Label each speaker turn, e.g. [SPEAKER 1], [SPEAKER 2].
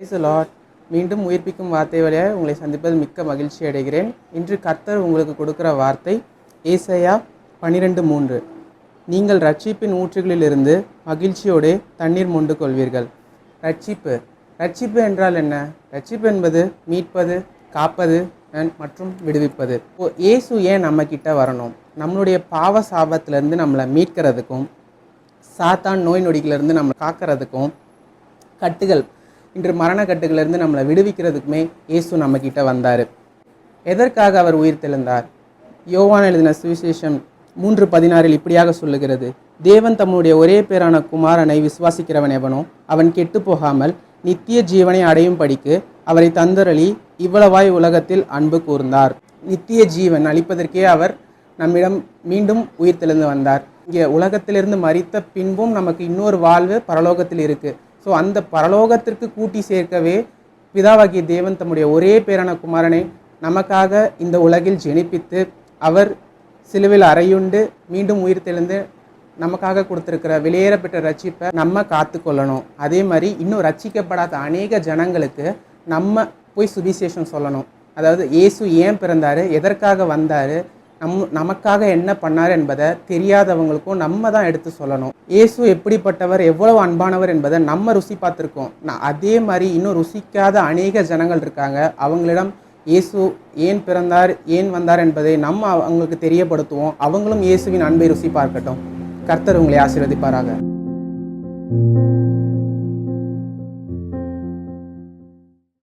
[SPEAKER 1] Praise மீண்டும் உயிர்ப்பிக்கும் வார்த்தை வழியாக உங்களை சந்திப்பதில் மிக்க மகிழ்ச்சி அடைகிறேன். இன்று கர்த்தர் உங்களுக்கு கொடுக்கிற வார்த்தை ஏசையா பன்னிரெண்டு மூன்று. நீங்கள் ரட்சிப்பின் ஊற்றுகளிலிருந்து மகிழ்ச்சியோடு தண்ணீர் மொண்டு கொள்வீர்கள். ரட்சிப்பு. ரட்சிப்பு என்றால் என்ன? ரட்சிப்பு என்பது மீட்பது காப்பது மற்றும் விடுவிப்பது. இப்போ இயேசு ஏன் நம்ம கிட்ட வரணும்? நம்மளுடைய பாவ சாபத்திலிருந்து நம்மளை மீட்கிறதுக்கும் சாத்தான் நோய் நொடிகளிலிருந்து நம்மளை காக்கிறதுக்கும் கட்டுகள் இன்று மரண கட்டுகளிலிருந்து நம்மளை விடுவிக்கிறதுக்குமே இயேசு நம்மக்கிட்ட வந்தார். எதற்காக அவர் உயிர் தெழுந்தார்? யோவான் எழுதின சுவிசேஷம் மூன்று பதினாறில் இப்படியாக சொல்லுகிறது. தேவன் தம்முடைய ஒரே பேரான குமாரனை விசுவாசிக்கிறவன் எவனோ அவன் கெட்டு போகாமல் நித்திய ஜீவனை அடையும் படிக்கு அவரை தந்தரளி இவ்வளவாய் உலகத்தில் அன்பு கூர்ந்தார். நித்திய ஜீவன் அளிப்பதற்கே அவர் நம்மிடம் மீண்டும் உயிர் தெளிந்து வந்தார். இங்கே உலகத்திலிருந்து மறித்த பின்பும் நமக்கு இன்னொரு வாழ்வு பரலோகத்தில் இருக்குது ஸோ அந்த பரலோகத்திற்கு கூட்டி சேர்க்கவே பிதாவாகிய தேவன் தம்முடைய ஒரே பேரான குமாரனை நமக்காக இந்த உலகில் ஜெனிப்பித்து அவர் சிலுவில் அறையுண்டு மீண்டும் உயிர் தெழுந்து நமக்காக கொடுத்துருக்கிற வெளியேறப்பட்ட ரட்சிப்பை நம்ம காத்துக்கொள்ளணும். அதே மாதிரி இன்னும் ரட்சிக்கப்படாத அநேக ஜனங்களுக்கு நம்ம போய் சுவிசேஷம் சொல்லணும். அதாவது இயேசு ஏன் பிறந்தார்? எதற்காக வந்தார்? நம் நமக்காக என்ன பண்ணார் என்பதை தெரியாதவங்களுக்கும் நம்ம தான் எடுத்து சொல்லணும். இயேசு எப்படிப்பட்டவர் எவ்வளவு அன்பானவர் என்பதை நம்ம ருசி பார்த்துருக்கோம். நான் அதே மாதிரி இன்னும் ருசிக்காத அநேக ஜனங்கள் இருக்காங்க. அவங்களிடம் இயேசு ஏன் பிறந்தார் ஏன் வந்தார் என்பதை நம்ம அவங்களுக்கு தெரியப்படுத்துவோம். அவங்களும் இயேசுவின் அன்பை ருசி பார்க்கட்டும் கர்த்தர் உங்களை ஆசீர்வதிப்பாராக.